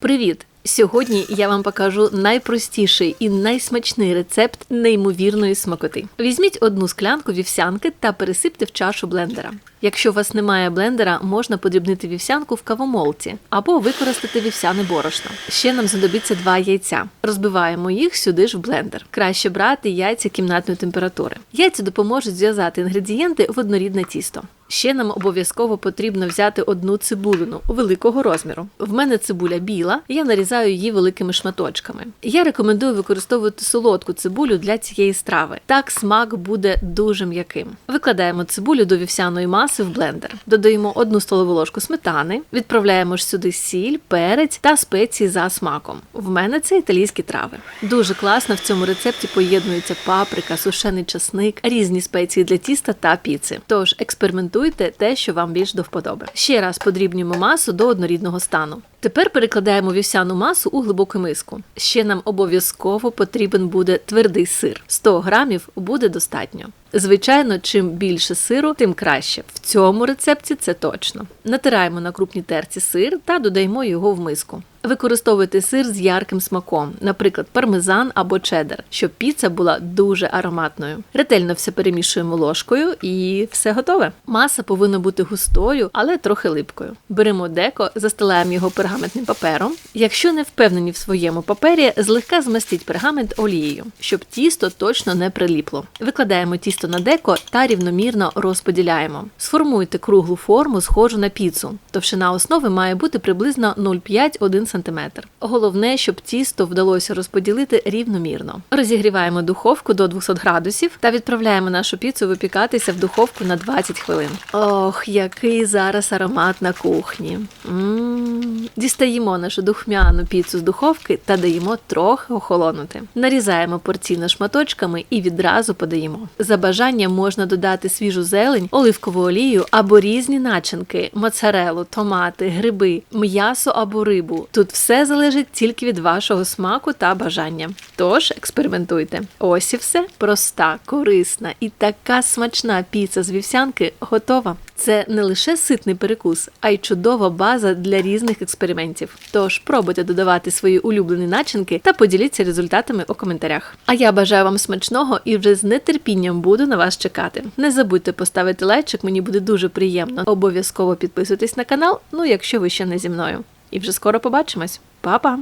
Привіт! Сьогодні я вам покажу найпростіший і найсмачний рецепт неймовірної смакоти. Візьміть одну склянку вівсянки та пересипте в чашу блендера. Якщо у вас немає блендера, можна подрібнити вівсянку в кавомолці або використати вівсяне борошно. Ще нам знадобиться два яйця. Розбиваємо їх сюди ж в блендер. Краще брати яйця кімнатної температури. Яйця допоможуть зв'язати інгредієнти в однорідне тісто. Ще нам обов'язково потрібно взяти одну цибулину великого розміру. В мене цибуля біла, я нарізаю її великими шматочками. Я рекомендую використовувати солодку цибулю для цієї страви. Так смак буде дуже м'яким. Викладаємо цибулю до вівсяної маси в блендер. Додаємо одну столову ложку сметани, відправляємо ж сюди сіль, перець та спеції за смаком. В мене це італійські трави. Дуже класно в цьому рецепті поєднується паприка, сушений часник, різні спеції для тіста та піци. Тож експериментуйте те, що вам більш до вподоби. Ще раз подрібнюємо масу до однорідного стану. Тепер перекладаємо вівсяну масу у глибоку миску. Ще нам обов'язково потрібен буде твердий сир. 100 грамів буде достатньо. Звичайно, чим більше сиру, тим краще. В цьому рецепті це точно. Натираємо на крупній терці сир та додаємо його в миску. Використовуйте сир з ярким смаком, наприклад, пармезан або чеддер, щоб піца була дуже ароматною. Ретельно все перемішуємо ложкою і все готове. Маса повинна бути густою, але трохи липкою. Беремо деко, застилаємо його пергаментним папером. Якщо не впевнені в своєму папері, злегка змастіть пергамент олією, щоб тісто точно не приліпло. Викладаємо тісто на деко та рівномірно розподіляємо. Сформуйте круглу форму, схожу на піцу. Товщина основи має бути приблизно 0,5-1 см. Головне, щоб тісто вдалося розподілити рівномірно. Розігріваємо духовку до 200 градусів та відправляємо нашу піцу випікатися в духовку на 20 хвилин. Ох, який зараз аромат на кухні. М-м. Дістаємо нашу духмяну піцу з духовки та даємо трохи охолонути. Нарізаємо порційно шматочками і відразу подаємо. За бажанням можна додати свіжу зелень, оливкову олію або різні начинки: моцарелу, томати, гриби, м'ясо або рибу. Тут все залежить тільки від вашого смаку та бажання. Тож експериментуйте. Ось і все проста, корисна і така смачна піца з вівсянки готова. Це не лише ситний перекус, а й чудова база для різних експериментів. Тож пробуйте додавати свої улюблені начинки та поділіться результатами у коментарях. А я бажаю вам смачного і вже з нетерпінням буду на вас чекати. Не забудьте поставити лайчик, мені буде дуже приємно. Обов'язково підписуйтесь на канал, ну якщо ви ще не зі мною. І вже скоро побачимось. Па-па!